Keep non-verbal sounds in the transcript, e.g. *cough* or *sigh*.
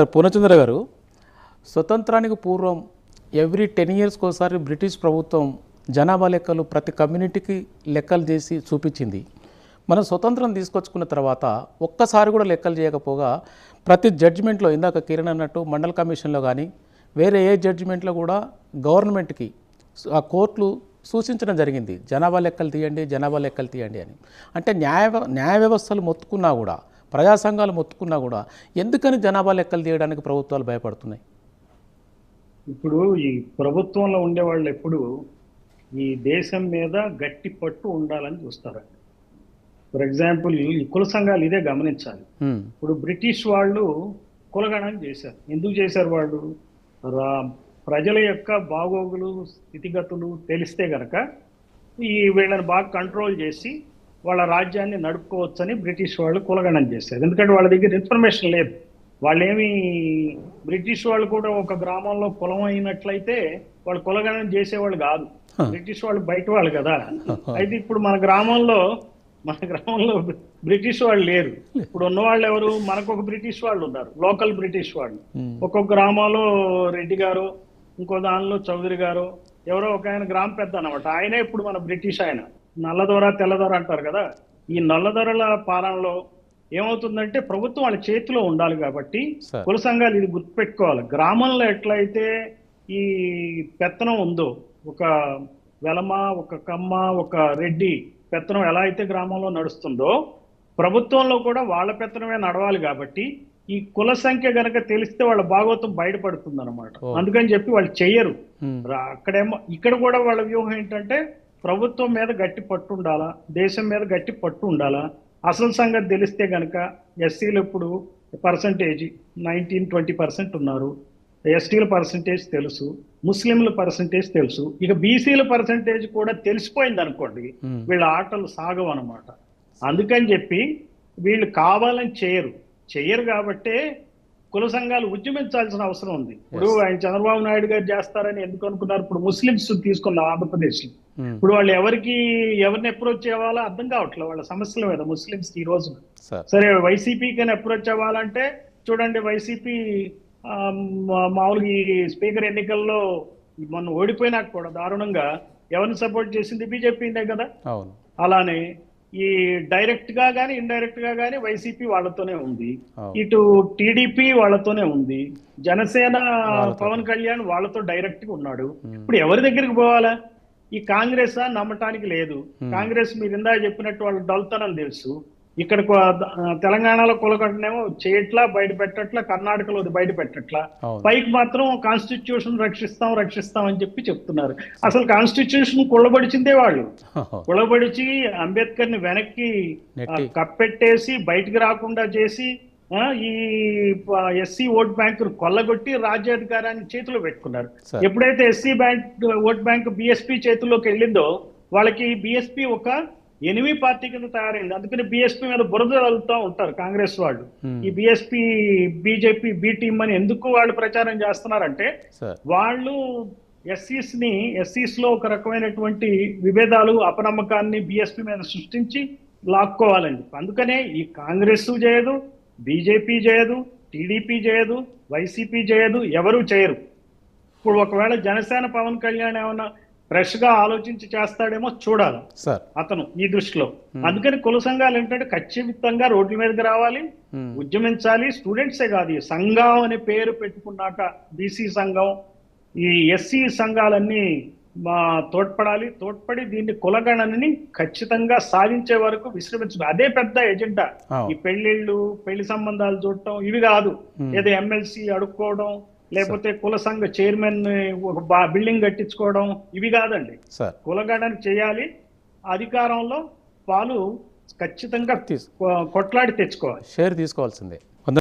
Sir Purnachandra గారు స్వతంత్రానికి పూర్వం every ten ఇయర్స్కి ఒకసారి బ్రిటిష్ ప్రభుత్వం జనాభా లెక్కలు ప్రతి కమ్యూనిటీకి లెక్కలు చేసి చూపించింది. మనం స్వతంత్రం తీసుకొచ్చుకున్న తర్వాత ఒక్కసారి కూడా లెక్కలు చేయకపోగా ప్రతి జడ్జిమెంట్లో ఇందాక కిరణ్ అన్నట్టు మండల కమిషన్లో కానీ వేరే ఏ జడ్జిమెంట్లో కూడా గవర్నమెంట్కి ఆ కోర్టులు సూచించడం జరిగింది. జనాభా లెక్కలు తీయండి జనాభా లెక్కలు తీయండి అని. అంటే న్యాయ న్యాయ వ్యవస్థలు మొత్తుకున్నా కూడా ప్రజా సంఘాలు మొత్తుకున్నా కూడా ఎందుకని జనాభా లెక్కలు తీయడానికి ప్రభుత్వాలు భయపడుతున్నాయి? ఇప్పుడు ఈ ప్రభుత్వంలో ఉండే వాళ్ళు ఎప్పుడు ఈ దేశం మీద గట్టి పట్టు ఉండాలని చూస్తారు. ఫర్ ఎగ్జాంపుల్ ఈ కుల సంఘాలు ఇదే గమనించాలి. ఇప్పుడు బ్రిటిష్ వాళ్ళు కులగణన చేశారు. ఎందుకు చేశారు వాళ్ళు? రా- ప్రజల యొక్క బాగోగులు స్థితిగతులు తెలిస్తే గనక ఈ వీళ్ళని బాగా కంట్రోల్ చేసి వాళ్ళ రాజ్యాన్ని నడుపుకోవచ్చని బ్రిటిష్ వాళ్ళు కులగణన చేశారు. ఎందుకంటే వాళ్ళ దగ్గర ఇన్ఫర్మేషన్ లేదు. వాళ్ళేమి బ్రిటిష్ వాళ్ళు కూడా ఒక గ్రామంలో కులం అయినట్లయితే వాళ్ళు కులగణన చేసేవాళ్ళు కాదు. బ్రిటిష్ వాళ్ళు బయట వాళ్ళు కదా. అయితే ఇప్పుడు మన గ్రామంలో మన గ్రామంలో బ్రిటిష్ వాళ్ళు లేరు. ఇప్పుడు ఉన్న వాళ్ళు ఎవరు? మనకు ఒక బ్రిటిష్ వాళ్ళు ఉన్నారు. లోకల్ బ్రిటిష్ వాళ్ళు. ఒక్కొక్క గ్రామంలో రెడ్డి గారు ఇంకో దానిలో చౌదరి గారు ఎవరో ఒక ఆయన గ్రామ పెద్ద అనమాట. ఆయనే ఇప్పుడు మన బ్రిటిష్ ఆయన. నల్లదొర తెల్లదొర అంటారు కదా. ఈ నల్లదొరల పాలనలో ఏమవుతుందంటే ప్రభుత్వం వాళ్ళ చేతిలో ఉండాలి కాబట్టి కుల సంఘాలు ఇది గుర్తుపెట్టుకోవాలి. గ్రామంలో ఎట్లయితే ఈ పెత్తనం ఉందో ఒక వెలమ ఒక కమ్మ ఒక రెడ్డి పెత్తనం ఎలా అయితే గ్రామంలో నడుస్తుందో ప్రభుత్వంలో కూడా వాళ్ళ పెత్తనమే నడవాలి కాబట్టి ఈ కుల సంఖ్య గనక తెలిస్తే వాళ్ళ భాగవతం బయటపడుతుంది అనమాట. అందుకని చెప్పి వాళ్ళు చెయ్యరు. అక్కడేమో ఇక్కడ కూడా వాళ్ళ వ్యూహం ఏంటంటే ప్రభుత్వం మీద గట్టి పట్టు ఉండాలా? దేశం మీద గట్టి పట్టు ఉండాలా? అసలు సంగతి తెలిస్తే గనక ఎస్సీలు ఇప్పుడు పర్సంటేజ్ నైన్టీన్ ట్వంటీ పర్సెంట్ ఉన్నారు. ఎస్టీల పర్సంటేజ్ తెలుసు. ముస్లింల పర్సంటేజ్ తెలుసు. ఇక బీసీల పర్సంటేజ్ కూడా తెలిసిపోయింది అనుకోండి. వీళ్ళ ఆటలు సాగవు అనమాట అందుకని చెప్పి వీళ్ళు కావాలని చేయరు. చెయ్యరు కాబట్టే కుల సంఘాలు ఉద్యమించాల్సిన అవసరం ఉంది. ఇప్పుడు ఆయన చంద్రబాబు నాయుడు గారు చేస్తారని ఎందుకు అనుకున్నారు? ఇప్పుడు ముస్లింస్ తీసుకున్నాం ఆంధ్రప్రదేశ్లో హ్మ్. ఇప్పుడు వాళ్ళు ఎవరికి ఎవరిని అప్రోచ్ అవ్వాలో అర్థం కావట్లేదు. వాళ్ళ సమస్యల మీద ముస్లింస్ ఈ రోజు సార్ వైసీపీకి అప్రోచ్ అవ్వాలంటే చూడండి వైసీపీ మామూలుగా ఈ స్పీకర్ ఎన్నికల్లో మొన్న ఓడిపోయినాక కూడా దారుణంగా ఎవరిని సపోర్ట్ చేసింది బీజేపీనే కదా? అలానే ఈ డైరెక్ట్గా గానీ ఇండైరెక్ట్గా గానీ వైసీపీ వాళ్ళతోనే ఉంది. ఇటు టీడీపీ వాళ్ళతోనే ఉంది. జనసేన. పవన్ కళ్యాణ్ వాళ్ళతో డైరెక్ట్గా ఉన్నాడు. ఇప్పుడు ఎవరి దగ్గరికి పోవాలా? ఈ కాంగ్రెస్ ఆ నమ్మటానికి లేదు. కాంగ్రెస్ మీరు ఇందా చెప్పినట్టు వాళ్ళు డల్తనం తెలుసు. ఇక్కడ తెలంగాణలో కొలగొట్టనేమో చేయట్లా బయట పెట్టట్లా కర్ణాటకలో బయట పెట్టట్లా పైకి మాత్రం కాన్స్టిట్యూషన్ రక్షిస్తాం రక్షిస్తాం అని చెప్పి చెప్తున్నారు. అసలు కాన్స్టిట్యూషన్ కొల్లబడిచిందే వాళ్ళు. *laughs* కులబడిచి అంబేద్కర్ని వెనక్కి కప్పెట్టేసి బయటికి రాకుండా చేసి ఆ, ఈ ఎస్సీ ఓట్ బ్యాంక్ కొల్లగొట్టి రాజ్యాధికారాన్ని చేతిలో పెట్టుకున్నారు. ఎప్పుడైతే SC bank vote bank BSP చేతుల్లోకి వెళ్ళిందో వాళ్ళకి బిఎస్పీ ఒక ఎనిమి పార్టీ కింద తయారైంది. అందుకని బిఎస్పీ మీద బురద వెళ్తూ ఉంటారు కాంగ్రెస్ వాళ్ళు. ఈ బిఎస్పీ బీజేపీ బి టీమ్ అని ఎందుకు వాళ్ళు ప్రచారం చేస్తున్నారంటే వాళ్ళు ఎస్సీస్ని ఎస్సీస్లో ఒక రకమైనటువంటి విభేదాలు అపనమ్మకాన్ని బిఎస్పీ మీద సృష్టించి లాక్కోవాలండి. అందుకనే ఈ కాంగ్రెస్ చేయదు బీజేపీ చేయదు టీడీపీ చేయదు వైసీపీ చేయదు ఎవరు చేయరు. ఇప్పుడు ఒకవేళ జనసేన పవన్ కళ్యాణ్ ఏమన్నా ఫ్రెష్గా ఆలోచించి చేస్తాడేమో చూడాలి. సార్. అతను ఈ దృష్టిలో. అందుకని కుల సంఘాలు ఏంటంటే ఖచ్చితంగా రోడ్ల మీదకి రావాలి. ఉద్యమించాలి. స్టూడెంట్సే కాదు ఈ సంఘం అనే పేరు పెట్టుకున్నాక బీసీ సంఘం ఈ ఎస్సీ సంఘాలన్నీ తోడ్పడాలి. తోడ్పడి దీన్ని కులగణనని ఖచ్చితంగా సాధించే వరకు విశ్రమించడం అదే పెద్ద ఎజెండా. ఈ పెళ్ళిళ్ళు పెళ్ళి సంబంధాలు చూడటం ఇవి కాదు. ఏదో ఎమ్మెల్సీ అడుక్కోవడం లేకపోతే కుల సంఘ చైర్మన్ ఒక బా- బిల్డింగ్ కట్టించుకోవడం ఇవి కాదండి. సార్. కులగణన చేయాలి. అధికారంలో పాలు ఖచ్చితంగా కొట్లాడి తెచ్చుకోవాలి. షేర్ తీసుకోవాల్సిందే.